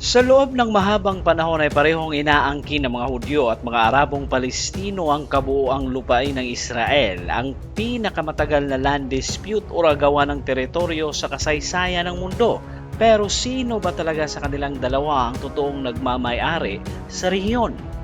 Sa loob ng mahabang panahon ay parehong inaangkin ng mga Hudyo at mga Arabong Palestino ang kabuoang lupain ng Israel, ang pinakamatagal na land dispute o agawan ng teritoryo sa kasaysayan ng mundo. Pero sino ba talaga sa kanilang dalawa ang totoong nagmamay-ari sa rehiyon?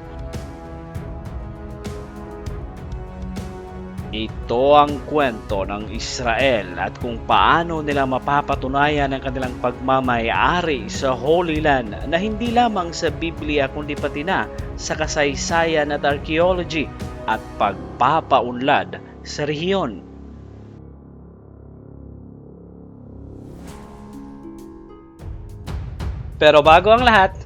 Ito ang kwento ng Israel at kung paano nila mapapatunayan ang kanilang pagmamayari sa Holy Land na hindi lamang sa Biblia kundi pati na sa kasaysayan at archaeology at pagpapaunlad sa rehiyon. Pero bago ang lahat,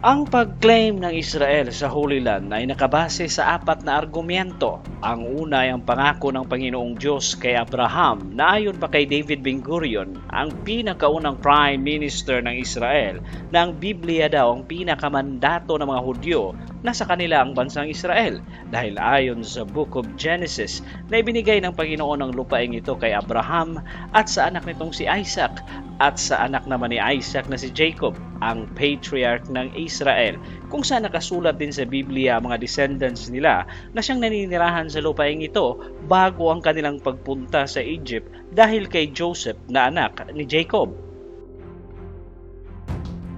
Ang pag-claim ng Israel sa Holy Land ay nakabase sa apat na argumento. Ang una ay ang pangako ng Panginoong Diyos kay Abraham na ayon pa kay David Ben Gurion, ang pinakaunang prime minister ng Israel, na ang Biblia daw ang pinakamandato ng mga Hudyo na sa kanila ang bansang Israel dahil ayon sa Book of Genesis na ibinigay ng Panginoon ang lupaing ito kay Abraham at sa anak nitong si Isaac at sa anak naman ni Isaac na si Jacob, ang patriarch ng Israel, kung saan nakasulat din sa Biblia ang mga descendants nila na siyang naninirahan sa lupaing ito bago ang kanilang pagpunta sa Egypt dahil kay Joseph na anak ni Jacob.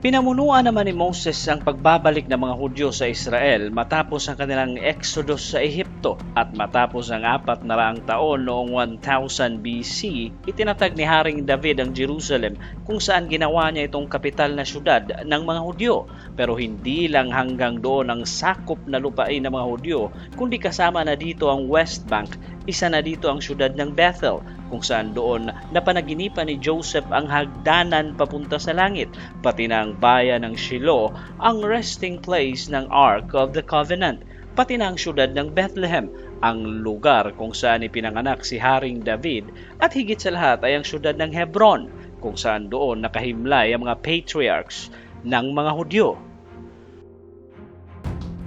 Pinamunuan naman ni Moses ang pagbabalik ng mga Hudyo sa Israel matapos ang kanilang exodus sa Ehipto at matapos ang apat na raang taon noong 1000 BC, itinatag ni Haring David ang Jerusalem kung saan ginawa niya itong kapital na syudad ng mga Hudyo. Pero hindi lang hanggang doon ang sakop na lupain ng mga Hudyo, kundi kasama na dito ang West Bank, isa na dito ang syudad ng Bethel kung saan doon napanaginipan ni Joseph ang hagdanan papunta sa langit, pati na ang bayan ng Shiloh, ang resting place ng Ark of the Covenant, pati na ang syudad ng Bethlehem, ang lugar kung saan ipinanganak si Haring David, at higit sa lahat ay ang syudad ng Hebron, kung saan doon nakahimlay ang mga patriarchs ng mga Hudyo.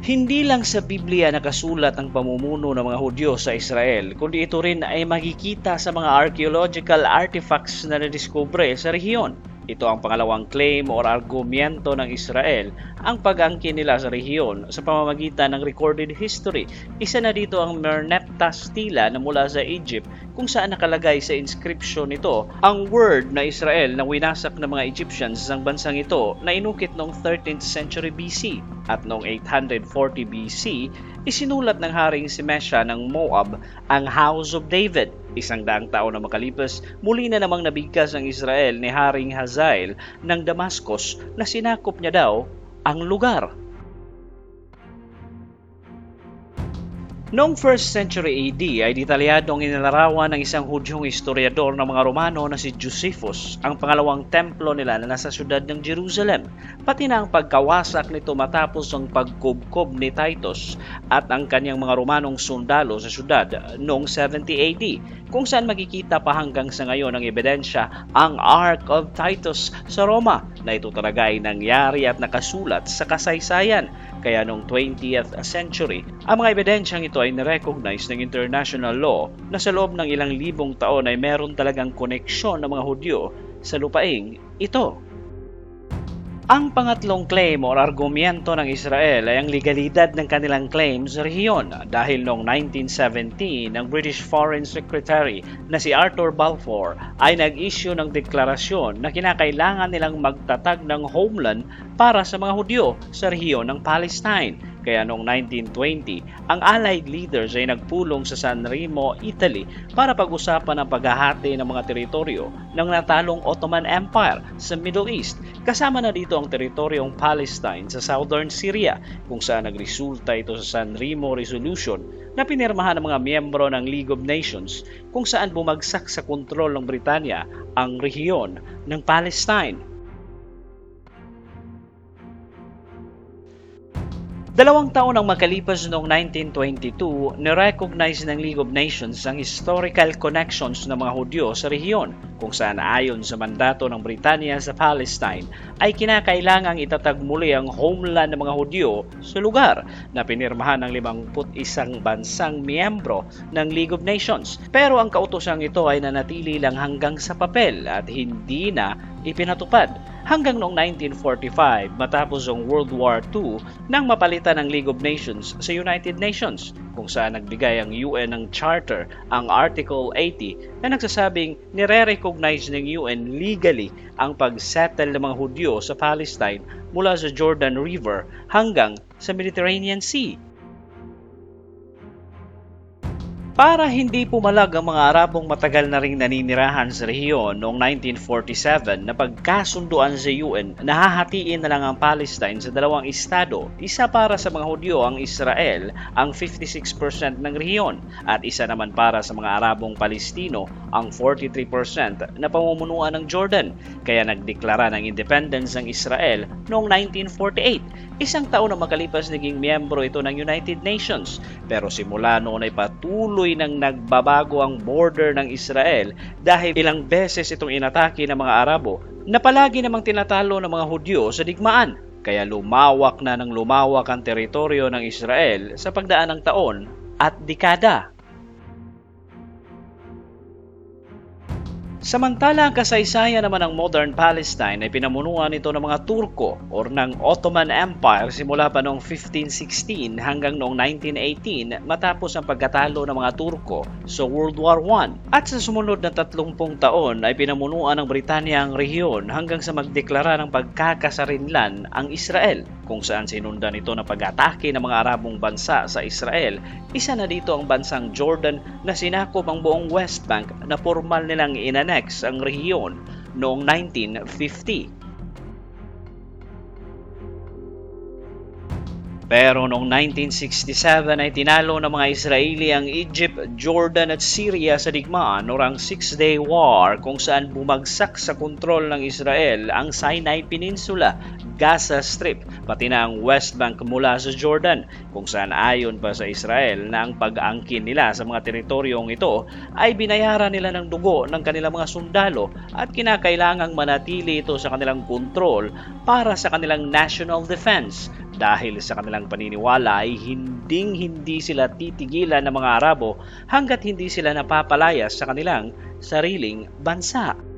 Hindi lang sa Biblia nakasulat ang pamumuno ng mga Hudyo sa Israel, kundi ito rin ay makikita sa mga archaeological artifacts na nadiskubre sa rehiyon. Ito ang pangalawang claim o argumento ng Israel, ang pag-angkin nila sa rehiyon sa pamamagitan ng recorded history. Isa na dito ang Merneptah stela na mula sa Egypt kung saan nakalagay sa inscription nito ang word na Israel na winasak ng mga Egyptians sa bansang ito na inukit noong 13th century BC at noong 840 BC isinulat ng haring si Mesha ng Moab ang House of David. Isang daang taon na makalipas, muli na namang nabigkas ang Israel ni Haring Hazael ng Damascus na sinakop niya daw ang lugar. Noong 1st century AD ay detalyadong inilarawan ng isang Hudyong historiador ng mga Romano na si Josephus ang pangalawang templo nila na nasa syudad ng Jerusalem, pati na ang pagkawasak nito matapos ang pagkubkob ni Titus at ang kanyang mga Romanong sundalo sa syudad noong 70 AD, kung saan makikita pa hanggang sa ngayon ang ebidensya ang Ark of Titus sa Roma na ito talaga ay nangyari at nakasulat sa kasaysayan. Kaya noong 20th century, ang mga ebidensyang ito ay nirecognize ng international law na sa loob ng ilang libong taon ay meron talagang koneksyon ng mga Hudyo sa lupaing ito. Ang pangatlong claim o argumento ng Israel ay ang legalidad ng kanilang claim sa rehiyon dahil noong 1917 ang British Foreign Secretary na si Arthur Balfour ay nag-issue ng deklarasyon na kinakailangan nilang magtatag ng homeland para sa mga Hudyo sa rehiyon ng Palestine kaya noong 1920, ang Allied leaders ay nagpulong sa San Remo, Italy para pag-usapan ang paghahati ng mga teritoryo ng natalong Ottoman Empire sa Middle East. Kasama na dito ang teritoryong Palestine sa southern Syria kung saan nagresulta ito sa San Remo Resolution na pinirmahan ng mga miyembro ng League of Nations kung saan bumagsak sa kontrol ng Britanya ang rehiyon ng Palestine. Dalawang taon ang makalipas noong 1922, nirecognize ng League of Nations ang historical connections ng mga Hudyo sa rehiyon kung saan ayon sa mandato ng Britanya sa Palestine ay kinakailangang itatag muli ang homeland ng mga Hudyo sa lugar na pinirmahan ng 51 bansang miyembro ng League of Nations. Pero ang kautosang ito ay nanatili lang hanggang sa papel at hindi na ipinatupad hanggang noong 1945 matapos ang World War II nang mapalitan ng League of Nations sa United Nations kung saan nagbigay ang UN ng charter, ang Article 80 na nagsasabing nire-recognize ng UN legally ang pag-settle ng mga Hudyo sa Palestine mula sa Jordan River hanggang sa Mediterranean Sea. Para hindi pumalag ang mga Arabong matagal na ring naninirahan sa rehiyon noong 1947 na pagkasunduan sa UN, nahahatiin na lang ang Palestine sa dalawang estado. Isa para sa mga Hudyo ang Israel, ang 56% ng rehiyon, at isa naman para sa mga Arabong Palestino, ang 43% na pamumunuan ng Jordan. Kaya nagdeklara ng independence ang Israel noong 1948. Isang taon na makalipas naging miyembro ito ng United Nations. Pero simula noon ay patuloy nang nagbabago ang border ng Israel dahil ilang beses itong inatake ng mga Arabo na palagi namang tinatalo ng mga Hudyo sa digmaan. Kaya lumawak na ng lumawak ang teritoryo ng Israel sa pagdaan ng taon at dekada. Samantala, ang kasaysayan naman ng modern Palestine ay pinamunuan nito ng mga Turko o ng Ottoman Empire simula pa noong 1516 hanggang noong 1918 matapos ang pagkatalo ng mga Turko sa World War I. At sa sumunod na 30 taon ay pinamunuan ng Britanya ang rehiyon hanggang sa magdeklara ng pagkakasarinlan ang Israel kung saan sinundan ito ng pag-atake ng mga Arabong bansa sa Israel. Isa na dito ang bansang Jordan na sinakop ang buong West Bank na formal nilang inanex ang rehiyon noong 1950. Pero noong 1967 ay tinalo ng mga Israeli ang Egypt, Jordan at Syria sa digmaan noong Six-Day War kung saan bumagsak sa kontrol ng Israel ang Sinai Peninsula, Gaza Strip, pati na ang West Bank mula sa Jordan kung saan ayon pa sa Israel na ang pag-angkin nila sa mga teritoryong ito ay binayaran nila ng dugo ng kanilang mga sundalo at kinakailangang manatili ito sa kanilang kontrol para sa kanilang national defense dahil sa kanilang paniniwala ay hinding hindi sila titigilan ng mga Arabo hanggat hindi sila napapalayas sa kanilang sariling bansa.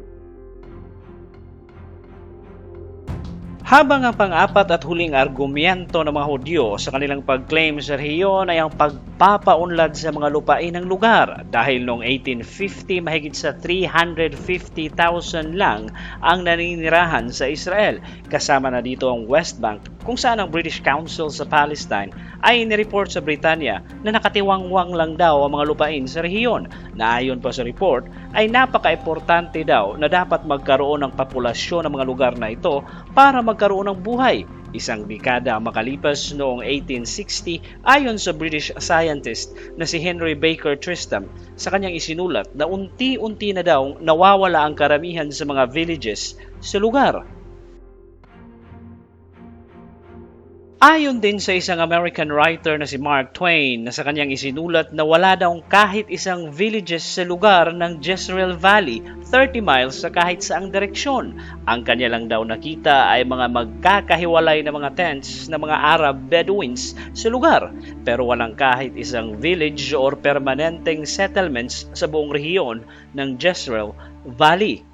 Habang ang pang-apat at huling argumento ng mga Hudyo sa kanilang pag-claim sa rehiyon ay ang pagpapaunlad sa mga lupain ng lugar. Dahil noong 1850 mahigit sa 350,000 lang ang naninirahan sa Israel. Kasama na dito ang West Bank kung saan ang British Council sa Palestine ay inireport sa Britanya na nakatiwangwang lang daw ang mga lupain sa rehiyon. Na ayon pa sa report ay napaka-importante daw na dapat magkaroon ng populasyon ng mga lugar na ito para magkaroon ng buhay. Isang dekada makalipas noong 1860 ayon sa British scientist na si Henry Baker Tristram sa kanyang isinulat na unti-unti na daw nawawala ang karamihan sa mga villages sa lugar Ayon din sa isang American writer na si Mark Twain na sa kanyang isinulat na wala daw kahit isang villages sa lugar ng Jezreel Valley 30 miles sa kahit saang direksyon. Ang kanya lang daw nakita ay mga magkakahiwalay na mga tents na mga Arab Bedouins sa lugar pero walang kahit isang village or permanenteng settlements sa buong rehiyon ng Jezreel Valley.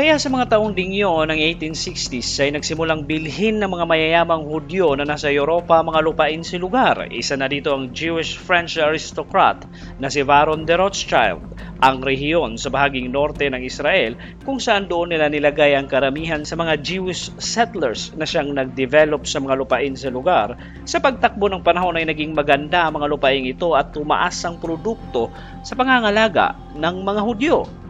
Kaya sa mga taong dingyo ng 1860s ay nagsimulang bilhin ng mga mayayamang Hudyo na nasa Europa mga lupain sa lugar. Isa na dito ang Jewish-French aristocrat na si Baron de Rothschild, ang rehiyon sa bahaging norte ng Israel kung saan doon nila nilagay ang karamihan sa mga Jewish settlers na siyang nag-develop sa mga lupain sa lugar. Sa pagtakbo ng panahon ay naging maganda ang mga lupain ito at tumaas ang produkto sa pangangalaga ng mga Hudyo.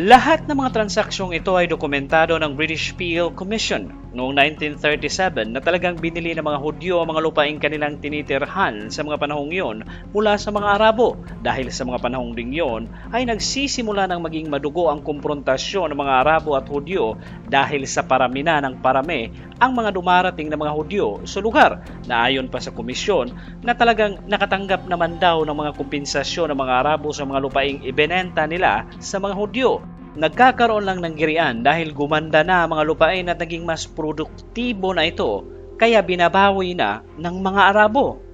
Lahat ng mga transaksyong ito ay dokumentado ng British Peel Commission noong 1937 na talagang binili ng mga Hudyo ang mga lupaing kanilang tinitirhan sa mga panahong yon mula sa mga Arabo. Dahil sa mga panahong ding yon ay nagsisimula ng maging madugo ang komprontasyon ng mga Arabo at Hudyo dahil sa parami na ng parami ang mga dumarating na mga Hudyo sa lugar na ayon pa sa komisyon na talagang nakatanggap naman daw ng mga kompensasyon ng mga Arabo sa mga lupaing ibinenta nila sa mga Hudyo. Nagkakaroon lang ng girian dahil gumanda na ang mga lupain at naging mas produktibo na ito kaya binabawi na ng mga Arabo.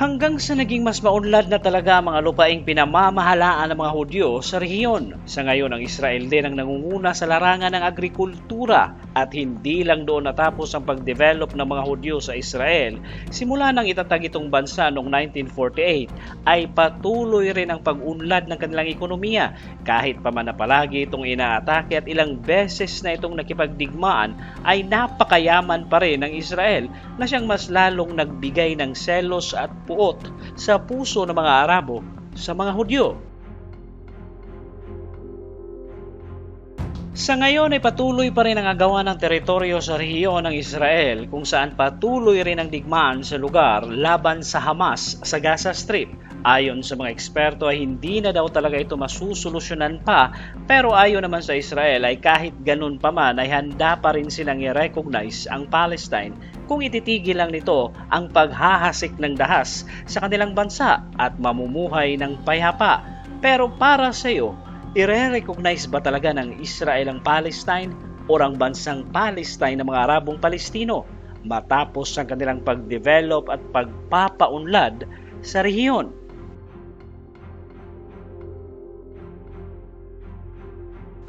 Hanggang sa naging mas maunlad na talaga ang mga lupaing pinamamahalaan ng mga Hudyo sa rehiyon. Sa ngayon, ang Israel din ang nangunguna sa larangan ng agrikultura at hindi lang doon natapos ang pag-develop ng mga Hudyo sa Israel. Simula nang itatag itong bansa noong 1948 ay patuloy rin ang pag-unlad ng kanilang ekonomiya kahit pa man na palagi itong inaatake at ilang beses na itong nakipagdigmaan ay napakayaman pa rin ng Israel na siyang mas lalong nagbigay ng selos at puot sa puso ng mga Arabo sa mga Hudyo. Sa ngayon ay patuloy pa rin ang agawan ng teritoryo sa rehiyon ng Israel kung saan patuloy rin ang digmaan sa lugar laban sa Hamas sa Gaza Strip. Ayon sa mga eksperto ay hindi na daw talaga ito masusolusyonan pa pero ayon naman sa Israel ay kahit ganun pa man ay handa pa rin silang i-recognize ang Palestine kung ititigil lang nito ang paghahasik ng dahas sa kanilang bansa at mamumuhay ng payapa. Pero para sa iyo, ire-recognize ba talaga ng Israel ang Palestine o ang bansang Palestine ng mga Arabong Palestino matapos ang kanilang pag-develop at pagpapaunlad sa rehiyon?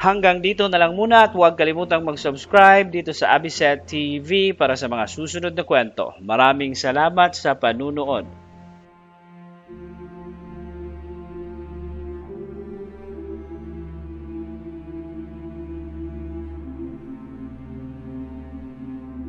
Hanggang dito na lang muna at huwag kalimutang mag-subscribe dito sa Abiset TV para sa mga susunod na kwento. Maraming salamat sa panunood.